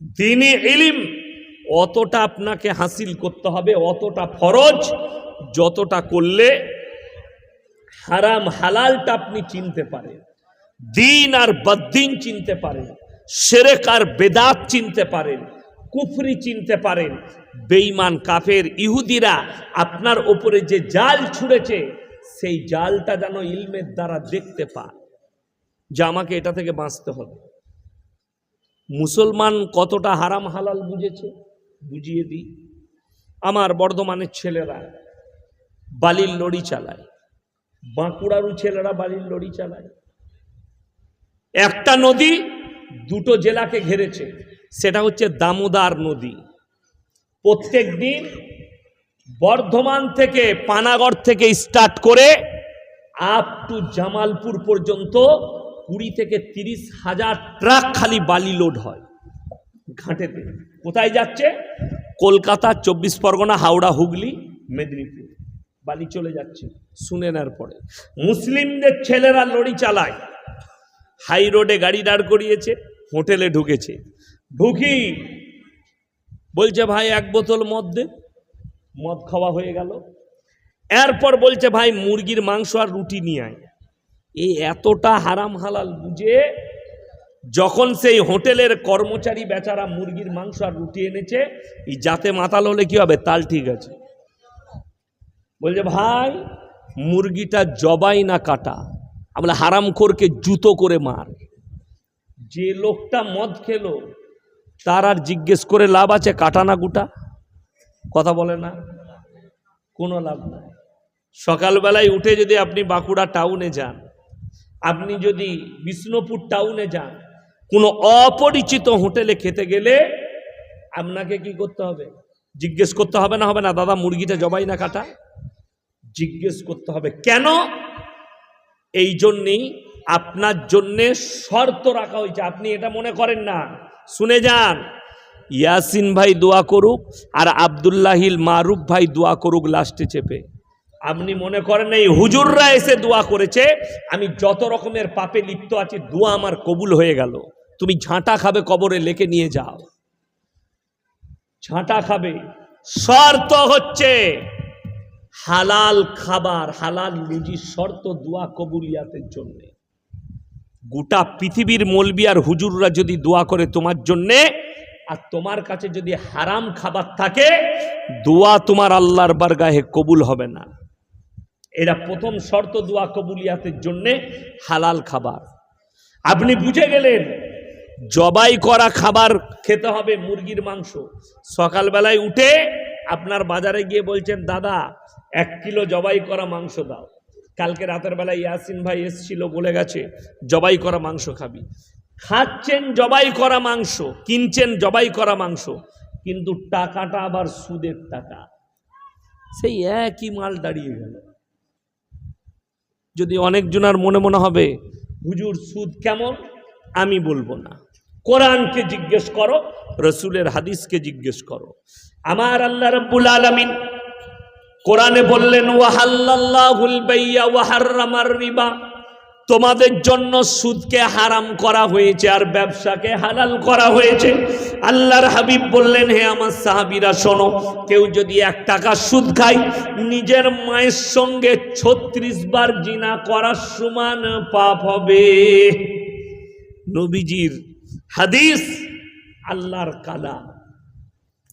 দিনই ইলিম, অতটা আপনাকে হাসিল করতে হবে, অতটা ফরজ যতটা করলে হারাম হালালটা আপনি চিনতে পারেন, দিন আর বদ্দিন চিনতে পারেন, সেরেক আর বেদাত চিনতে পারেন, কুফরি চিনতে পারেন, বেঈমান, কাফের, ইহুদিরা আপনার ওপরে যে জাল ছুঁড়েছে, সেই জালটা যেন ইলমের দ্বারা দেখতে পান যে আমাকে এটা থেকে বাঁচতে হবে। মুসলমান কতটা হারাম হালাল বুঝেছে? বুঝিয়ে দিই। আমার বর্ধমানের ছেলেরা বালির লড়ি চালায়। বাঁকুড়ারও ছেলেরা বালির লড়ি চালায়। একটা নদী দুটো জেলাকে ঘেরেছে, সেটা হচ্ছে দামোদার নদী। প্রত্যেক দিন বর্ধমান থেকে পানাগড় থেকে স্টার্ট করে আপ টু জামালপুর পর্যন্ত কুড়ি থেকে তিরিশ হাজার ট্রাক খালি বালি লোড হয় ঘাটেতে। কোথায় যাচ্ছে? কলকাতা, চব্বিশ পরগনা, হাওড়া, হুগলি, মেদিনীপুর। বালি চলে যাচ্ছে, শুনে নেওয়ার পরে। মুসলিমদের ছেলেরা লড়ি চালায়, হাই রোডে গাড়ি দাঁড় করিয়েছে, হোটেলে ঢুকেছে। ঢুকি, বলছে, ভাই, এক বোতল মদ দে। মদ খাওয়া হয়ে গেল। এরপর বলছে, ভাই, মুরগির মাংস আর রুটি নিয়ে আয়। এই এতটা হারাম হালাল বুঝে যখন সেই হোটেলের কর্মচারী বেচারা মুরগির মাংস আর রুটি এনেছে, এই যাতে মাতাল হলে কি হবে? তাল ঠিক আছে। বলছে, ভাই, মুরগিটা জবাই না কাটা। আমরা হারামখোরকে জুতো করে মার। যে লোকটা মদ খেলো, তার আর জিজ্ঞেস করে লাভ আছে, কাটা না গুটা? কথা বলে না। কোনো লাভ নাই। সকালবেলায় উঠে যদি আপনি বাঁকুড়া টাউনে যান আপনি যদি বিষ্ণুপুর টাউনে যান, কোনো অপরিচিত হোটেলে খেতে গেলে আপনাকে কি করতে হবে? জিজ্ঞেস করতে হবে না হবে না, দাদা, মুরগিটা জবাই না কাটা? জিজ্ঞেস করতে হবে, কেন? এই জন্যেই আপনার জন্যে শর্ত রাখা হয়েছে। আপনি এটা মনে করেন না। শুনে যান। ইয়াসিন ভাই দোয়া করুক আর আবদুল্লাহিল মারুফ ভাই দোয়া করুক লাস্টে চেপে। আপনি মনে করেন এই হুজুররা এসে দোয়া করেছে, আমি যত রকমের পাপে লিপ্ত আছি, দোয়া আমার কবুল হয়ে গেল। তুমি ঝাঁটা খাবে কবরে লেকে নিয়ে যাও। ঝাঁটা খাবে। শর্ত হচ্ছে হালাল খাবার, হালাল রুজির শর্ত দোয়া কবুলিয়াতের জন্যে। গোটা পৃথিবীর মলবি আর হুজুররা যদি দোয়া করে তোমার জন্যে, আর তোমার কাছে যদি হারাম খাবার থাকে, দোয়া তোমার আল্লাহর বারগাহে কবুল হবে না। এটা প্রথম শর্ত দোয়া কবুলিয়াতের জন্যে হালাল খাবার। আপনি বুঝে গেলেন, জবাই করা খাবার খেতে হবে মুরগির মাংস। সকালবেলায় উঠে আপনার বাজারে গিয়ে বলছেন, দাদা, এক কিলো জবাই করা মাংস দাও। কালকে রাতের বেলায় ইয়াসিন ভাই এসছিল, বলে গেছে, জবাই করা মাংস খাবি। খাচ্ছেন জবাই করা মাংস, কিনছেন জবাই করা মাংস, কিন্তু টাকাটা আবার সুদের টাকা। সেই একই মাল দাঁড়িয়ে গেল। যদি অনেক জনার মনে মনে হবে, হুজুর সুদ কেমন? আমি বলব না। কোরআনকে জিজ্ঞেস করো, রসুলের হাদিসকে জিজ্ঞেস করো। আমার আল্লাহ রব্বুল আলমিন কোরআনে বললেন ওয়াহাল্লাহুল বাইয়া ওয়াহার্রামার রিবা। তোমাদের জন্য সুদকে হারাম করা হয়েছে আর ব্যবসাকে হালাল করা হয়েছে। আল্লাহর হাবিব বললেন, হে আমার সাহাবিরা, শোনো, কেউ যদি এক টাকা সুদ খায়, নিজের মায়ের সঙ্গে ছত্রিশ বার জিনা করার সমান পাপ হবে। নবীজির হাদিস, আল্লাহর কালা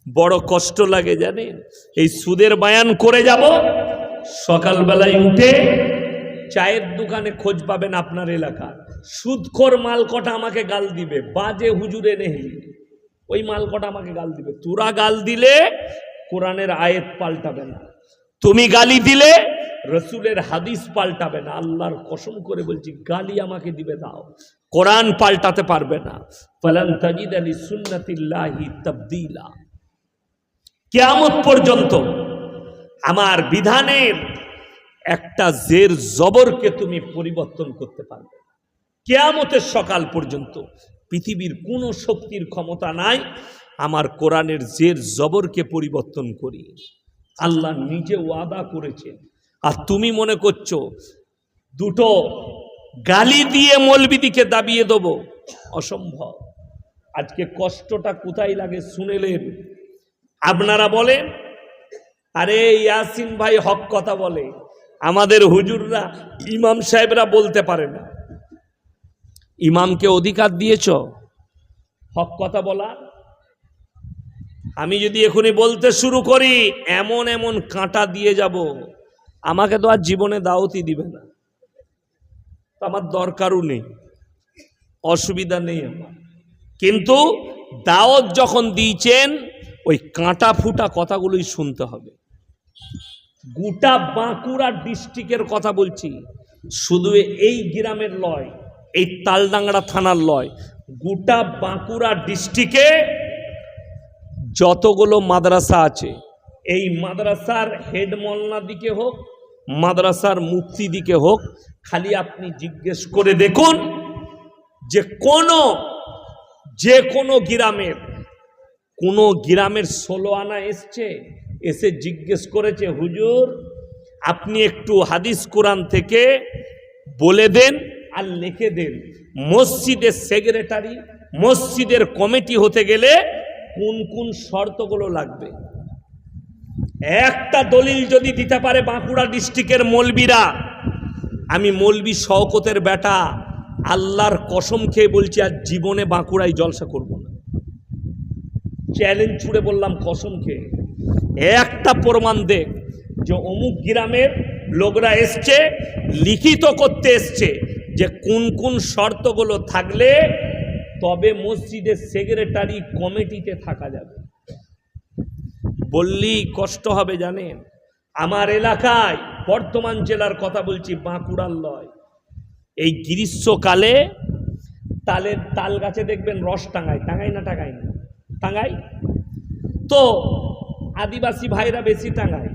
বড় কষ্ট লাগে জানেন? এই সুদের বায়ান করে যাব, সকালবেলায় উঠে চায়ের দোকানে খোঁজ পাবেন আপনার এলাকা। সুদখোর মাল কটা আমাকে গাল দিবে। বাজে হুজুরে নেহলি ওই মাল কটা আমাকে গাল দিবে। তোরা গাল দিলে কোরআনের আয়েত পাল্টাবে না। তুমি গালি দিলে রসুলের হাদিস পাল্টাবে না। আল্লাহর কসম করে বলছি, গালি আমাকে দিবে দাও। কোরআন পাল্টাতে পারবে না। ফলান তাজিদ আলী সুন্নাতিল্লাহি তবদিলা। কেয়ামত পর্যন্ত আমার বিধানের একটা জের জবরকে তুমি পরিবর্তন করতে পারবে। কেয়ামতের সকাল পর্যন্ত পৃথিবীর কোনো শক্তির ক্ষমতা নাই, আমার কোরআনের জের জবরকে পরিবর্তন করি। আল্লাহ নিজে ওয়াদা করেছে আর তুমি মনে করছ, দুটো গালি দিয়ে মলবিদিকে দাবিয়ে দেবো? অসম্ভব। আজকে কষ্টটা কোথায় লাগে শুনেলেন? আপনারা বলেন, আরে ইয়াসিন ভাই হক কথা বলে। আমাদের হুজুররা ইমাম সাহেবরা বলতে পারে না। ইমামকে অধিকার দিয়েছ? হক কথা বলা। আমি যদি এখনই বলতে শুরু করি, এমন এমন কাঁটা দিয়ে যাব, আমাকে তো আর জীবনে দাওয়াতই দিবে না। আমার দরকারও নেই, অসুবিধা নেই আমার। কিন্তু দাওয়াত যখন দিয়েছেন, ওই কাঁটা ফুটা কথাগুলোই শুনতে হবে। গোটা বাঁকুড়া ডিস্ট্রিক্টের কথা বলছি। শুধু এই গ্রামের লয়, এই তালডাংরা থানার লয়, গোটা বাঁকুড়া ডিস্ট্রিক্টে যতগুলো মাদ্রাসা আছে, এই মাদ্রাসার হেড মলনা দিকে হোক, মাদ্রাসার মুক্তি দিকে হোক, খালি আপনি জিজ্ঞেস করে দেখুন যে কোনো যে কোনো গ্রামের কোনো গ্রামের ষোলো আনা এসছে এসে জিজ্ঞেস করেছে, হুজুর, আপনি একটু হাদিস কোরআন থেকে বলে দেন আর লিখে দেন। মসজিদের সেক্রেটারি, মসজিদের কমিটি হতে গেলে কোন কোন শর্তগুলো লাগবে? একটা দলিল যদি দিতে পারে বাঁকুড়া ডিস্ট্রিক্টের মলবিরা, আমি মলবি শওকতের বেটা, আল্লাহর কসম খেয়ে বলছি, আর জীবনে বাঁকুড়ায় জলসা করব না। চ্যালেঞ্জ ছুড়ে বললাম, কসম খেয়ে। একটা প্রমাণ দে যে অমুক গ্রামের লোকরা এসছে, লিখিত করতে এসছে যে কোন কোন শর্তগুলো থাকলে তবে মসজিদের সেক্রেটারি কমিটিতে থাকা যাবে। বললেই কষ্ট হবে জানেন। আমার এলাকায় বর্তমান জেলার কথা বলছি, বাঁকুড়ার লয়। এই গ্রীষ্মকালে তালের তাল গাছে দেখবেন রস টাঙায়। টাঙায় না টাঙায় না? টাঙায়? তো আদিবাসী ভাইরা বেশি টাঙায়।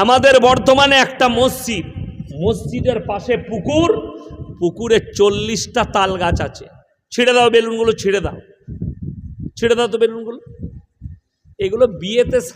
আমাদের বর্তমানে একটা মসজিদ, মসজিদের পাশে পুকুর, পুকুরে চল্লিশটা তাল গাছ আছে। ছিঁড়ে দাও বেলুনগুলো, ছিঁড়ে দাও। ছিঁড়ে দাও তো বেলুনগুলো। এগুলো বিয়েতে